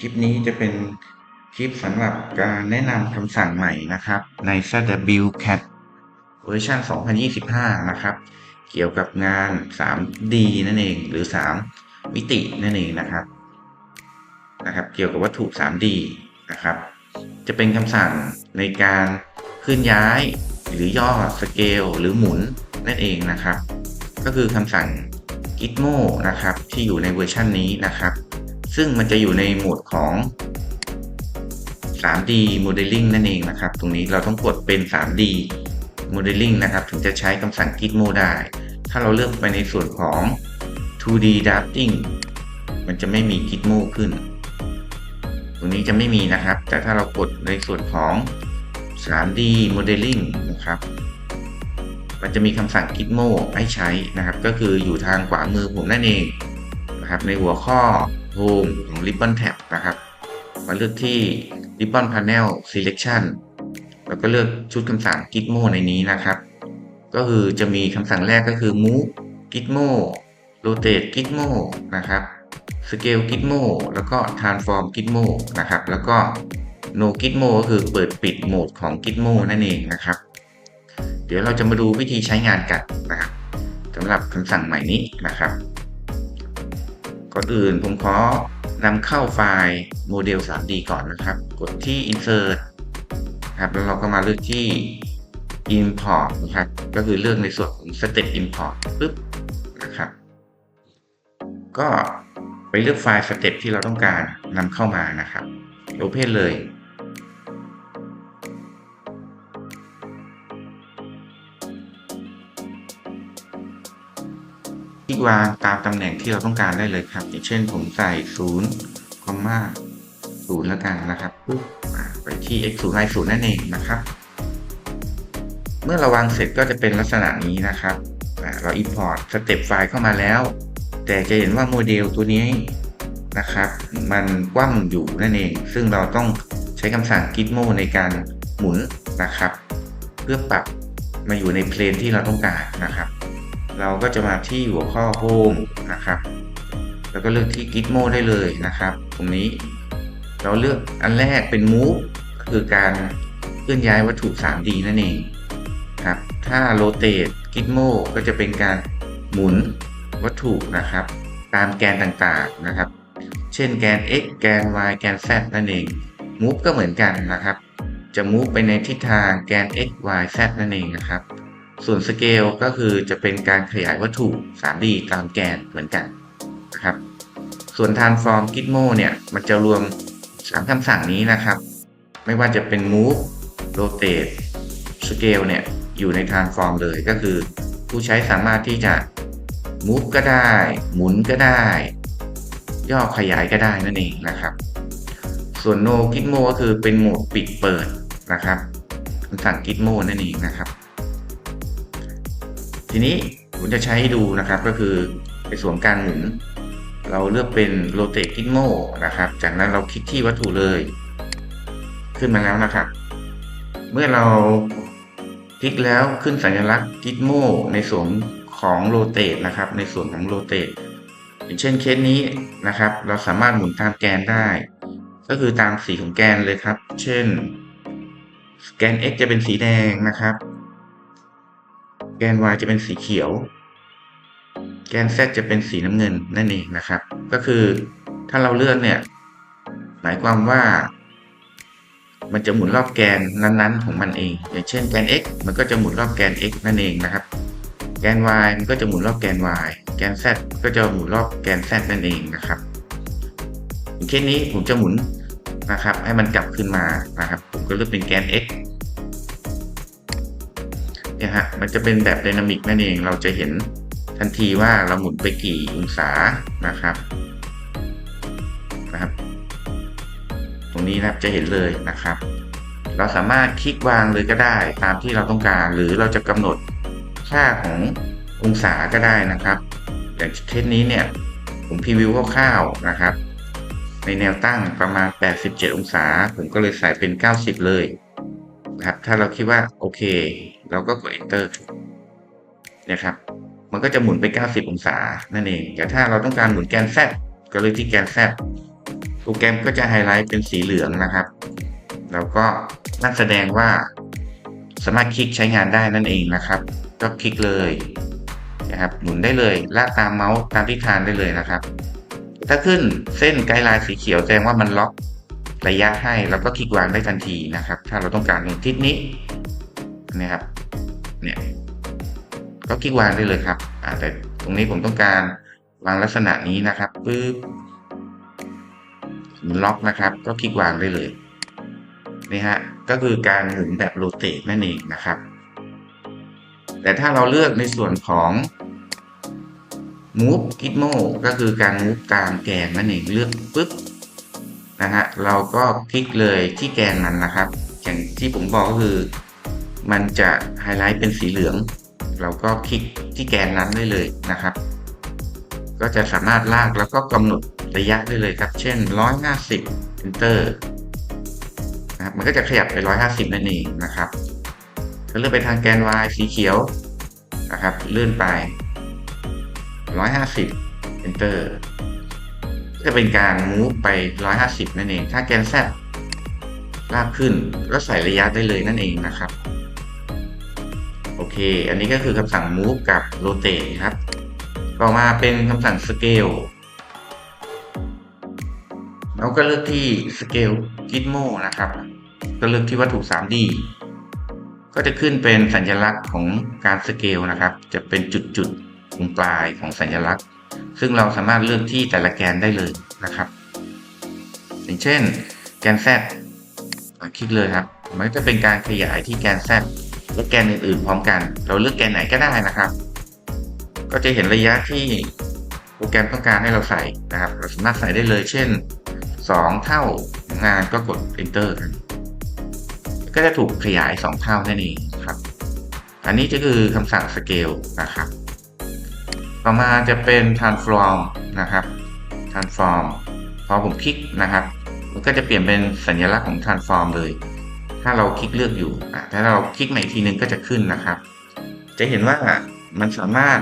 คลิปนี้จะเป็นคลิปสำหรับการแนะนำคำสั่งใหม่นะครับ ใน ZWCAT เวอร์ชัน2025 นะครับ เกี่ยวกับงาน 3D นั่นเอง หรือ 3 มิตินั่นเองนะครับ นะครับ เกี่ยวกับวัตถุ 3D นะครับ จะเป็นคำสั่งในการเคลื่อนย้ายหรือย่อสเกลหรือหมุนนั่นเองนะครับ ก็คือคำสั่ง Gitmo นะครับ ที่อยู่ในเวอร์ชันนี้นะครับ ซึ่งมันจะอยู่ในโหมดของ 3D Modeling นั่นเองนะครับ ตรงนี้เราต้องกดเป็น 3D Modeling นะครับ ถึงจะใช้คำสั่ง Gitmo ได้ ถ้าเราเลือกไปในส่วนของ 2D Drafting มันจะไม่มี Gitmo ขึ้น ตรงนี้จะไม่มีนะครับ แต่ถ้าเรากดในส่วนของ 3D Modeling นะครับ มันจะมีคำสั่ง Gitmo ให้ใช้นะครับ ก็คืออยู่ทางขวามือผมนั่นเองนะครับ ในหัวข้อ Home ของ Ribbon Tab นะครับ มาเลือกที่ Ribbon Panel Selection แล้วก็เลือกชุดคำสั่ง Gitmo ในนี้นะครับ ก็คือจะมีคำสั่งแรกก็คือ Move Gitmo Rotate Gitmo นะครับ Scale Gitmo แล้วก็ Transform Gitmo นะครับ แล้วก็ No Gitmo ก็คือเปิดปิดโหมดของ Gitmo นั่นเองนะครับ เดี๋ยวเราจะมาดูวิธีใช้งานกันนะครับสำหรับคำสั่งใหม่นี้นะครับ ก่อนอื่นผมขอนำเข้าไฟล์โมเดล 3D ก่อนนะครับ กดที่ Insert นะครับแล้วเราก็มาเลือกที่ Import นะครับ ก็คือเลือกในส่วนของ Step Import ปึ๊บนะครับ ก็ไปเลือกไฟล์ STEP ที่เราต้องการนำเข้ามานะครับ Open เลย วางตามตำแหน่งที่เราต้องการได้เลยครับ อย่างเช่นผมใส่0คอมมา0แล้วกันนะครับปุ๊บไปที่ x 0 y 0นั่นเองนะครับ เมื่อเราวางเสร็จก็จะเป็นลักษณะนี้นะครับอ่าเรา import สเต็ปไฟล์เข้ามาแล้ว แต่จะเห็นว่าโมเดลตัวนี้นะครับ มันกว้างอยู่นั่นเอง ซึ่งเราต้องใช้คำสั่ง gitmo ในการหมุนนะครับ เพื่อปรับมาอยู่ในเพลนที่เราต้องการนะครับ เราก็จะมาที่หัวข้อ Home นะครับ แล้วก็เลือกที่ Gitmo ได้เลยนะครับตรงนี้ เราเลือกอันแรกเป็น Move ก็คือการเคลื่อนย้ายวัตถุ 3D นั่นเองครับ ถ้า Rotate Gitmo ก็จะเป็นการหมุนวัตถุนะครับ ตามแกนต่างๆนะครับ เช่นแกน x แกน y แกน z นั่นเอง Move ก็เหมือนกันนะครับ จะ move ไปในทิศทางแกน x y z นั่นเองนะครับ ส่วนสเกลก็คือจะเป็นการขยายวัตถุ 3D ตามแกนเหมือนกันนะครับ ส่วน transform gitmo เนี่ยมันจะรวม 3คำสั่งนี้นะครับ ไม่ว่าจะเป็น move rotate scale เนี่ยอยู่ใน transform เลยก็คือ ผู้ใช้สามารถที่จะ move ก็ได้ หมุนก็ได้ ย่อขยายก็ได้นั่นเองนะครับ ส่วน no gitmo ก็คือเป็นโหมดปิดเปิดนะครับคำสั่ง gitmo นั่นเองนะครับ ทีนี้ผมจะใช้ดูนะครับก็คือในส่วนการหมุน เราเลือกเป็น rotate gitmo นะครับ จากนั้นเราคลิกที่วัตถุเลย ขึ้นมาแล้วนะครับ เมื่อเราคลิกแล้วขึ้นสัญลักษณ์ gitmo ในส่วนของ rotate นะครับ ในส่วนของ rotate อย่างเช่นเคสนี้นะครับ เราสามารถหมุนตามแกนได้ ก็คือตามสีของแกนเลยครับ เช่นแกน x จะเป็นสีแดงนะครับ แกน y จะเป็นสีเขียว แกน z จะเป็นสีน้ำเงินนั่นเองนะครับ ก็คือถ้าเราเลื่อกเนี่ย หมายความว่า มันจะหมุนรอบแกนนั้นๆ ของมันเอง อย่างเช่นแกน x มันก็จะหมุนรอบแกน x นั่นเองนะครับ แกน y มันก็จะหมุนรอบแกน y แกน z ก็จะหมุนรอบแกน z นั่นเองนะครับอย่างเช่นนี้ผมจะหมุนนะครับ ให้มันกลับขึ้นมานะครับ ผมก็เลือกเป็นแกน x เนี่ยฮะมันจะเป็นแบบไดนามิกนั่นเองเราจะเห็นทันทีว่าเราหมุนไปกี่องศานะครับนะครับ ตรงนี้นะครับจะเห็นเลยนะครับ เราสามารถคลิกวางเลยก็ได้ตามที่เราต้องการ หรือเราจะกำหนดค่าขององศาก็ได้นะครับ อย่างเช่นนี้เนี่ยผมพรีวิวคร่าวๆนะครับ ในแนวตั้งประมาณ 87 องศา ผมก็เลยใส่เป็น 90 เลยนะครับ ถ้าเราคิดว่าโอเค เราก็กด enter เนี่ยครับ มันก็จะหมุนไป 90 องศา นั่นเอง แต่ถ้าเราต้องการหมุนแกน z ก็เลยที่แกน z กรแกรมก็จะไฮไลท์เป็นสีเหลืองนะครับ แล้วก็นั่นแสดงว่า สามารถคลิกใช้งานได้นั่นเองนะครับ ก็คลิกเลยนะครับหมุนได้เลยลากตามเมาส์ตามที่ทานได้เลยนะครับ ถ้าขึ้นเส้นไกด์ไลน์สีเขียวแสดงว่ามันล็อกระยะให้ แล้วก็คลิกวางได้ทันทีนะครับ ถ้าเราต้องการในทิศนี้ นะครับเนี่ยก็คลิกวางได้เลยครับแต่ตรงนี้ผมต้องการวางลักษณะนี้นะครับปึ๊บล็อกนะครับ ก็คลิกวางได้เลยนี่ฮะก็คือการหมุนแบบโรเตทนั่นเองนะครับ แต่ถ้าเราเลือกในส่วนของ move gizmo ก็คือการ move ตามแกนนั่นเองเลือกปุ๊บนะฮะเราก็คลิกเลยที่แกนมันนะครับ อย่างที่ผมบอกก็คือ มันจะไฮไลท์เป็นสีเหลือง เราก็คลิกที่แกนนั้นได้เลยนะครับ ก็จะสามารถลากแล้วก็กำหนดระยะได้เลยครับ เช่น 150 enter นะครับมันก็จะขยับไป 150 นั่นเองนะครับถ้าเลื่อนไปทางแกน y สีเขียวนะครับ เลื่อนไป 150 enter จะเป็นการ move ไป 150 นั่นเอง ถ้าแกน z ลากขึ้นก็ใส่ระยะได้เลยนั่นเองนะครับ เค อันนี้ก็คือคำสั่ง move กับ rotate ครับ ต่อมาเป็นคำสั่ง scale เราก็เลือกที่ scale gizmo นะครับ ก็เลือกที่วัตถุ 3D ก็จะขึ้นเป็นสัญลักษณ์ของการ scale นะครับ จะเป็นจุดๆตรงปลายของสัญลักษณ์ ซึ่งเราสามารถเลือกที่แต่ละแกนได้เลยนะครับ อย่างเช่น แกน z คลิกเลยครับ มันจะเป็นการขยายที่แกน z และแกนอื่นๆพร้อมกัน เราเลือกแกนไหนก็ได้นะครับ ก็จะเห็นระยะที่โปรแกรมต้องการให้เราใส่นะครับ เราสามารถใส่ได้เลย เช่น 2 เท่างานก็กด enter กันก็จะถูกขยาย 2 เท่านั่นเองครับ อันนี้จะคือคำสั่ง scale นะครับ ต่อมาจะเป็น transform นะครับ transform พอผมคลิกนะครับ มันก็จะเปลี่ยนเป็นสัญลักษณ์ของ transform เลย ถ้าเราคลิกเลือกอยู่ถ้าเราคลิกใหม่ทีนึงก็จะขึ้นนะครับ จะเห็นว่ามันสามารถ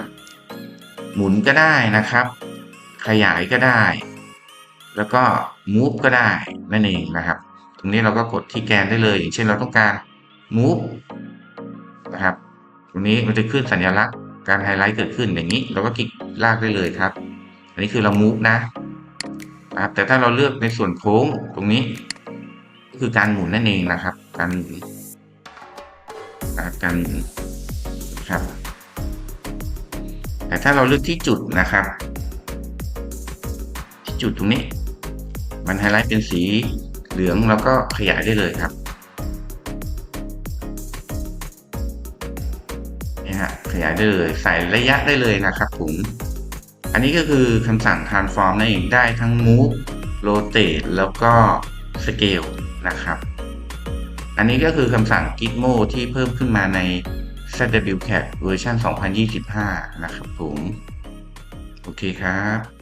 หมุนก็ได้นะครับ ขยายก็ได้ แล้วก็ move ก็ได้นั่นเองนะครับ ตรงนี้เราก็กดที่แกนได้เลย อย่างเช่นเราต้องการ move นะครับ ตรงนี้มันจะขึ้นสัญลักษณ์การไฮไลท์เกิดขึ้นอย่างนี้ เราก็คลิกลากได้เลยครับ อันนี้คือเรา move นะครับแต่ถ้าเราเลือกในส่วนโค้งตรงนี้ คือการหมุนนั่นเองนะครับ การหมุนการหมุนครับ แต่ถ้าเราเลือกที่จุดนะครับ ที่จุดตรงนี้ มันไฮไลท์เป็นสีเหลืองแล้วก็ขยายได้เลยครับนี่ฮะขยายได้เลย ใส่ระยะได้เลยนะครับผมอันนี้ก็คือคำสั่ง transform นั่นเองได้ทั้ง move rotate แล้วก็ scale นะครับ อันนี้ก็คือคำสั่ง Gitmo ที่เพิ่มขึ้นมาใน ZWCAT เวอร์ชัน2025 นะครับผม โอเคครับ